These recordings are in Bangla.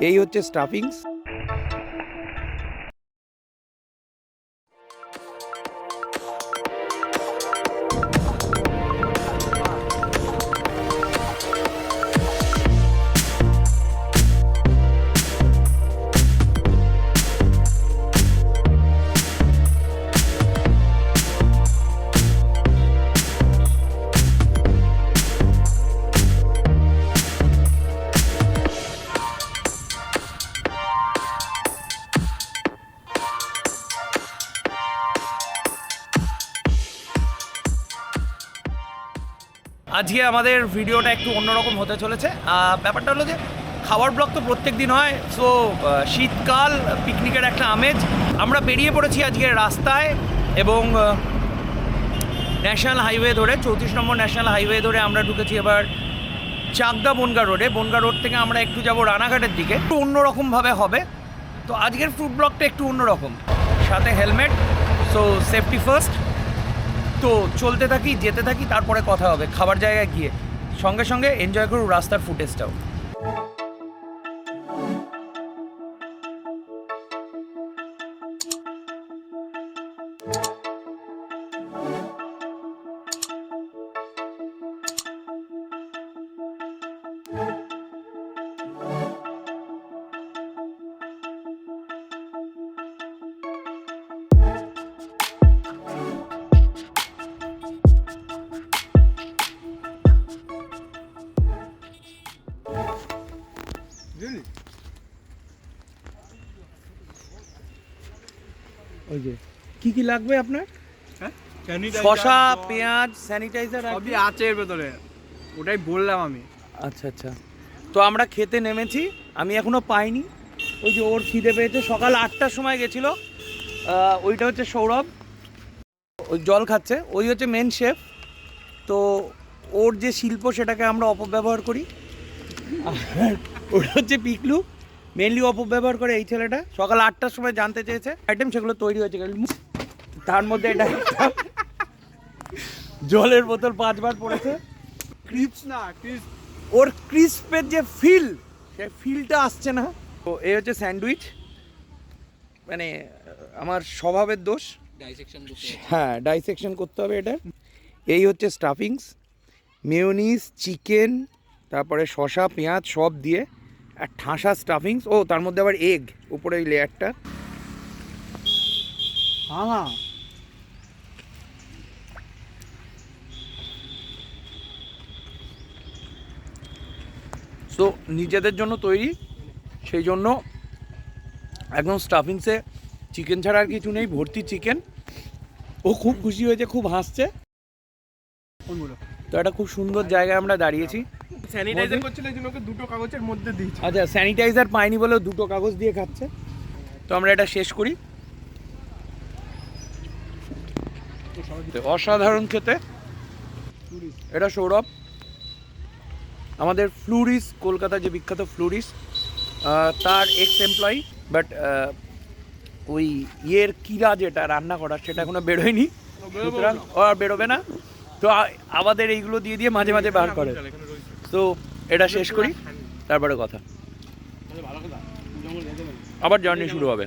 এই হচ্ছে স্টাফিংস। আজকে আমাদের ভিডিওটা একটু অন্যরকম হতে চলেছে। ব্যাপারটা হলো যে খাওয়ার ব্লগ তো প্রত্যেক দিন হয় সো শীতকাল পিকনিকের একটা আমেজ। আমরা বেরিয়ে পড়েছি আজকে রাস্তায় এবং ন্যাশনাল হাইওয়ে ধরে, চৌত্রিশ নম্বর ন্যাশনাল হাইওয়ে ধরে আমরা ঢুকেছি এবার চাকদা বনগা রোডে বনগা রোড থেকে আমরা একটু যাব রানাঘাটের দিকে। একটু অন্যরকমভাবে হবে। তো আজকের ফুড ব্লগটা একটু অন্যরকম। সাথে হেলমেট সো সেফটি ফার্স্ট তো চলতে থাকি, যেতে থাকি, তারপরে কথা হবে, খাবার জায়গায় গিয়ে। সঙ্গে সঙ্গে এনজয় করুন রাস্তার ফুটেজটাও ওই যে কি কি লাগবে আপনার? শশা পেঁয়াজ স্যানিটাইজার সবই আছে এর ভেতরে। ওটাই বললাম আমি। আচ্ছা আচ্ছা। তো আমরা খেতে নেমেছি আমি এখনও পাইনি। ওই যে ওর খিদে পেয়েছে সকাল আটটার সময় গেছিল। ওইটা হচ্ছে সৌরভ। ওই জল খাচ্ছে ওই হচ্ছে মেন শেফ তো ওর যে শিল্প সেটাকে আমরা অপব্যবহার করি। আর ওটা হচ্ছে পিকলু। মেনলি অপব্যবহার করে এই ছেলেটা। সকাল আটটার সময় জানতে চেয়েছে। আইটেম সেগুলো তৈরি হয়েছে। তার মধ্যে এটা জলের বোতল পাঁচবার পড়েছে। ক্রিপস না ক্রিপস ওর ক্রিস্পের যে ফিল সে ফিলটা আসছে না। তো এই হচ্ছে স্যান্ডউইচ। মানে আমার স্বভাবের দোষ। হ্যাঁ ডাইসেকশন করতে হবে এটা। এই হচ্ছে স্টাফিংস মেয়োনিজ চিকেন তারপরে শসা পেঁয়াজ সব দিয়ে আর ঠাসা স্টাফিংস ও তার মধ্যে আবার এগ উপরে ওই লেয়ারটা সো নিজেদের জন্য তৈরি সেই জন্য একদম স্টাফিংসে চিকেন ছাড়া আর কিছু নেই ভর্তি চিকেন ও খুব খুশি হয়েছে খুব হাসছে। তো একটা খুব সুন্দর জায়গায় আমরা দাঁড়িয়েছি। স্যানিটাইজার করছিল এই জন্য ওকে দুটো কাগজের মধ্যে দিয়েছি। আচ্ছা স্যানিটাইজার পাইনি বলেও দুটো কাগজ দিয়ে খাচ্ছে। তো আমরা এটা শেষ করি। অসাধারণ খেতে। এটা সৌরভ। আমাদের ফ্লুরিস কলকাতা যে বিখ্যাত ফ্লুরিস তার এক্স এমপ্লয়ি বাট ওই ইয়ের কিরা যেটা রান্না করার সেটা এখনও বেরোয়নি। সুতরাং আর বেরোবে না। তো আমাদের এইগুলো দিয়ে দিয়ে মাঝে মাঝে বার করে। তো এটা শেষ করি, তারপরে কথা। আবার জার্নি শুরু হবে।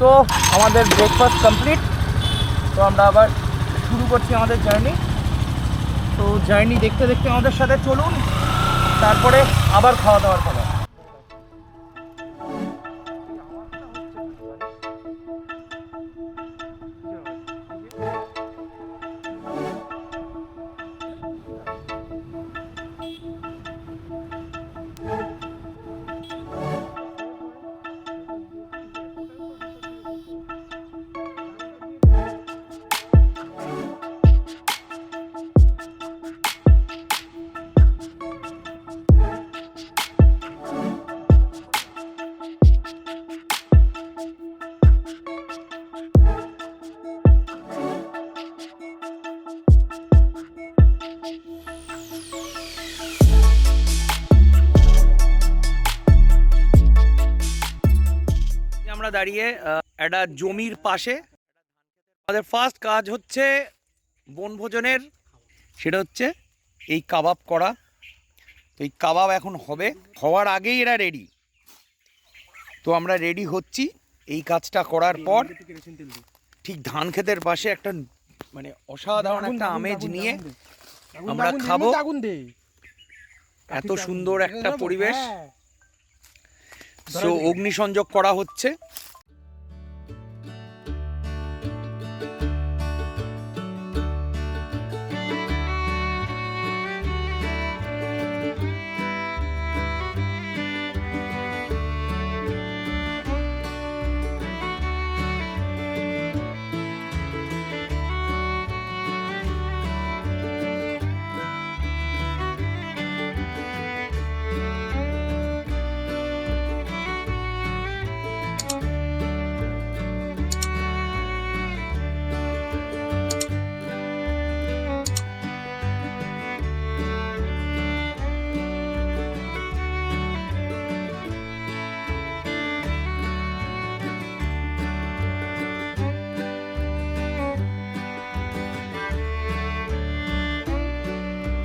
তো আমাদের ব্রেকফাস্ট কমপ্লিট তো আমরা আবার শুরু করছি আমাদের জার্নি তো জার্নি দেখতে দেখতে আমাদের সাথে চলুন। তারপরে আবার খাওয়া দাওয়ার পালা দাঁড়িয়ে একটা জমির পাশে। আমাদের ফার্স্ট কাজ হচ্ছে বনভোজনের সেটা হচ্ছে এই কাবাব করা। তো এই কাবাব এখন হবে। হওয়ার আগেই এরা রেডি তো আমরা রেডি হচ্ছি এই কাজটা করার পর। ঠিক ধান ক্ষেতের পাশে একটা মানে অসাধারণ একটা আমেজ নিয়ে আমরা খাব। এত সুন্দর একটা পরিবেশ। হ্যাঁ। সো অগ্নিসংযোগ করা হচ্ছে।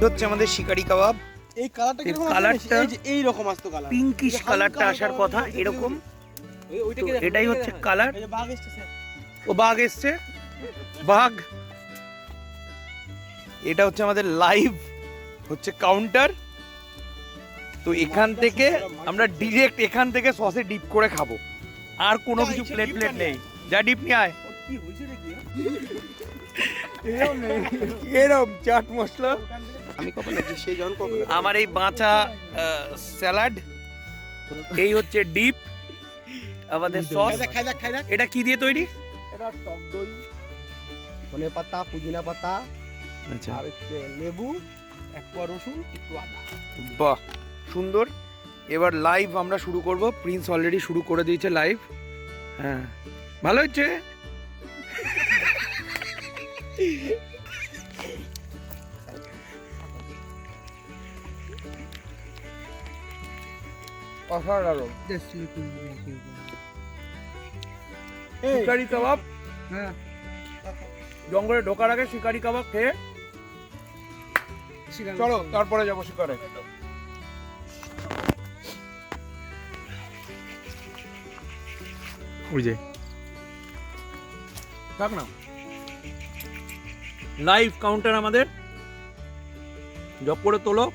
হচ্ছে আমাদের শিকারি কাবাব। এই কালারটা কালারটা- এই রকম আসতো কালার। পিঙ্কিশ কালারটা আসার কথা এরকম। এটাই হচ্ছে কালার। ও বাঘ এসছে? বাঘ। এটা হচ্ছে আমাদের লাইভ হচ্ছে কাউন্টার তো এখান থেকে আমরা ডিরেক্ট এখান থেকে সসে ডিপ করে খাব। আর কোনো কিছু প্লেট প্লেট নেই। যা ডিপ নিয়ে আয়। এরম চাট মশলা। আমি কবে লাগছি সেই জন কবে আমার এই বাঁচা স্যালাড এই হচ্ছে ডিপ আমাদের সস। এটা কি দিয়ে তৈরি? এটা টক দই ধনে পাতা পুদিনা পাতা আচ্ছা। আর হচ্ছে লেবু এক কোয়া রসুন একটু আদা। বাহ সুন্দর। এবার লাইভ আমরা শুরু করব। প্রিন্স অলরেডি শুরু করে দিয়েছে লাইভ হ্যাঁ। ভালো হচ্ছে? অসাধারণ। শিকারি কাবাব? হ্যাঁ। জঙ্গলে ঢোকার আগে শিকারি কাবাব খেয়ে চলো তারপরে যাব শিকারে। যে। থাক না। লাইভ কাউন্টার আমাদের। জব করে তোলো।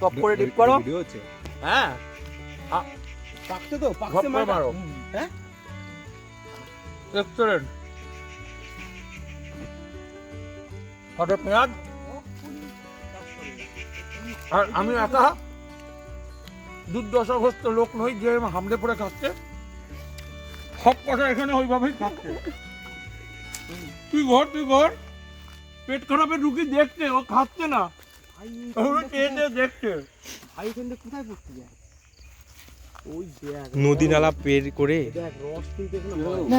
টপ করে ডিপ করো। ভিডিও হচ্ছে হ্যাঁ। তো? মারো। হ্যাঁ? রেস্টুরেন্ট। কত পেঁয়াজ আর আমি একা। দুর্দশাগ্রস্ত লোক নই যে হামলে পড়ে খাচ্ছে সব কথা এখানে ওইভাবেই খাচ্ছে তুই ঘর তুই ঘর। পেট খারাপের রুগী দেখছে ও খাচ্ছে না। কোথায় পড়তে যায় নদী নালা পের করে না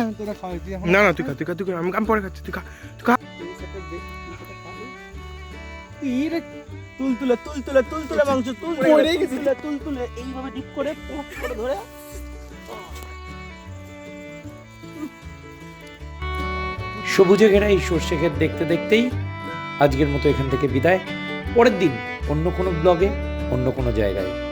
না না তুই খা তুই খা তুই আমি আমি পরে খাচ্ছি তুই খা তুল তুলে মাংস এইভাবে ডিপ করে করে ধরে। সবুজে ঘেরা এই সর্ষে ক্ষেত দেখতে দেখতেই আজকের মতো এখান থেকে বিদায়। পরের দিন অন্য কোনো ব্লগে অন্য কোনো জায়গায়।